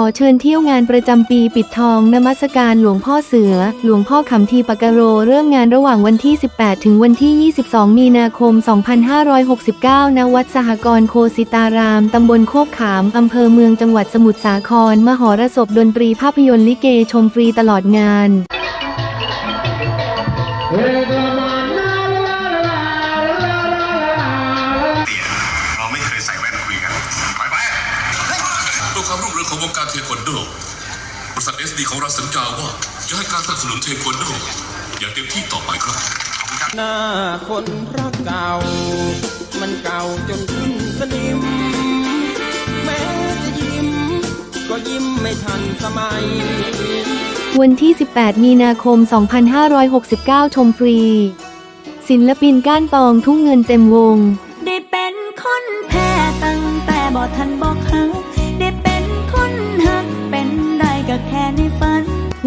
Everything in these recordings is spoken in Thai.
ขอเชิญเที่ยวงานประจำปีปิดทองนมัสการหลวงพ่อเสือ หลวงพ่อขำทีปากโร เริ่มงานระหว่างวันที่ 18 ถึงวันที่ 22 มีนาคม 2569 ณ วัดสหกรณ์โคสิตาราม ตำบลโคกขาม อำเภอเมืองจังหวัดสมุทรสาคร มหรสพดนตรีภาพยนตร์ลิเกชมฟรีตลอดงานเเพื่อความรุ่งเรืองของวงการเทควันโดบริษัทเอสดีของเราสัญญาว่าจะให้การสนับสนุนเทควันโดอย่างเต็มที่ต่อไปครับหน้าคนรักเก่า มันเก่าจนขึ้นสนิม แม้จะยิ้ม ก็ยิ้มไม่ทันสมัย วันที่ 18 มีนาคม 2569 ชมฟรี ศิลปินก้านตองทุ่งเงินเต็มวง ได้เป็นคนแพ้ตั้งแต่บ่ทันบอก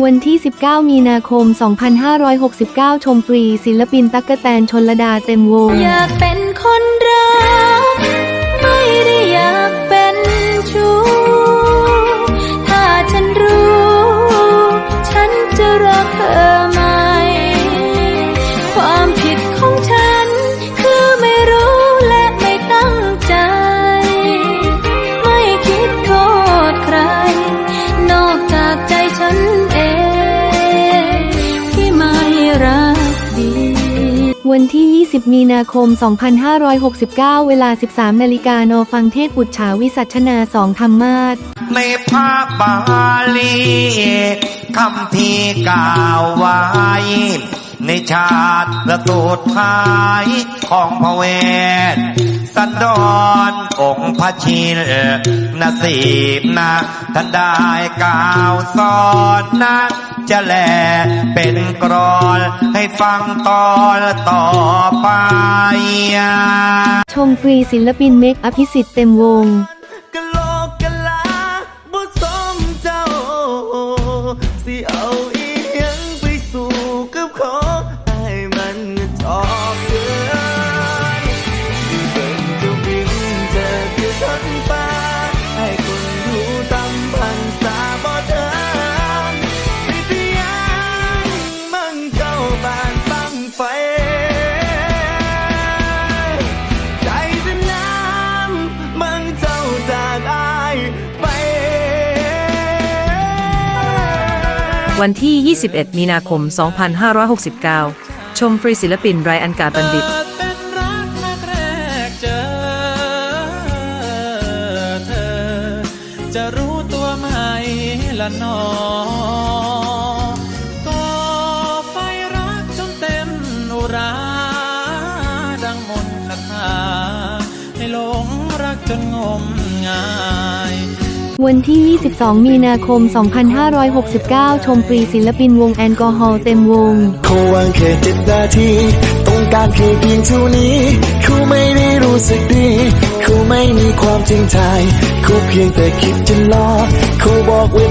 วันที่ 19 มีนาคม 2569 ชมฟรี ศิลปินตั๊กกแตนชนลดาเต็มวง อยากเป็นคนร วันที่ 20 มีนาคม 2569 เวลา 13 นาฬิกานอฟังเทศปุจฉาวิสัชนาสองธรรมาสในพระบาลีคำพีกล่าวไว้ ในชาติและตูดท้ายของพระเวทสันดอนองพระชินนสีบนะท่านได้กล่าวสอนนะ จะแลเป็นกรอน ฟังตอนต่อไป ชมฟรีศิลปินเมกอภิสิทธิ์เต็มวง กะโลกกะลาบ่สมเจ้าสิเอา วันที่ 21 มีนาคม 2569 ชมฟรีศิลปินไรอันกาบัณฑิต จะรู้ตัวไหมละนอก็ไฟรักจนเต็มอุรา ดังมนคาถาให้หลงรักจนงมงาย วันที่ 22 มีนาคม 2569 ชมฟรีศิลปินวงแอลกอฮอล์เต็มวงเขาวางแค่เจ็ดนาทีต้องการแค่เพียงเท่านี้เขาไม่ได้รู้สึกดีเขาไม่มีความจริงใจเขาเพียงแต่คิดจะรอเขาบอกว่า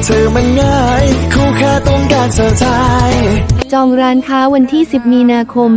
เธอมันง่ายเขาแค่ต้องการเธอใจจองร้านค้าวันที่ 10 มีนาคม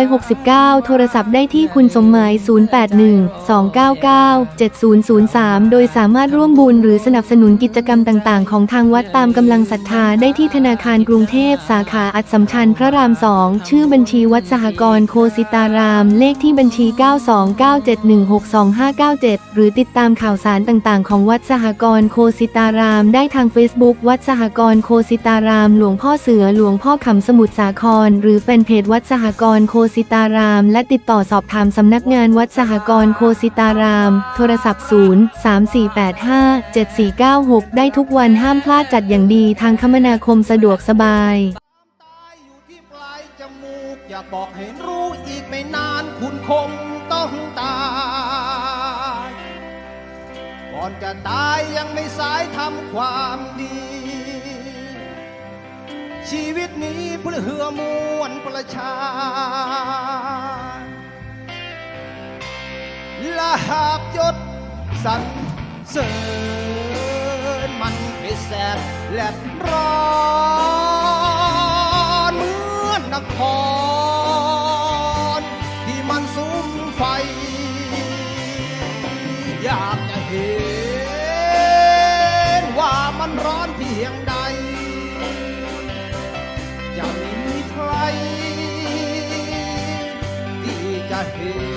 2569 โทรศัพท์ได้ที่คุณสมหมาย 081-299-7003 โดยสามารถร่วมบุญหรือสนับสนุนกิจกรรมต่างๆ ของทางวัดตามกำลังศรัทธาได้ที่ธนาคารกรุงเทพสาขาอัดสำชัญพระราม2ชื่อบัญชีวัดสหกรณ์โคสิตาราม เลขที่บัญชี 92971625597หรือติดตามข่าวสารต่างๆ ของวัดสหกรณ์โคสิตารามได้ทาง Facebook วัดสหกรณ์โคสิตาราม หลวงพ่อเสือหลวงพ่อขำสมุทรสาคร หรือแฟนเพจวัดสหกรณ์โคสิตาราม และติดต่อสอบถามสำนักงานวัดสหกรณ์โคสิตาราม โทรศัพท์ 0 3 4 8 5 7 4 9 6 ได้ทุกวันห้ามพลาดจัดอย่างดีทางคมนาคมสะดวกสบายอยากบอกให้รู้อีกไม่นานคุณคงต้องตาย อนจะตายยังไม่สายทำความดี ชีวิตนี้เพื่อเหือมวลประชาลาบยศสรรเสริญมันไปแสบแลบร้อนเหมือนนคร ที่มันซุ้มไฟ อยากจะเห็น my head.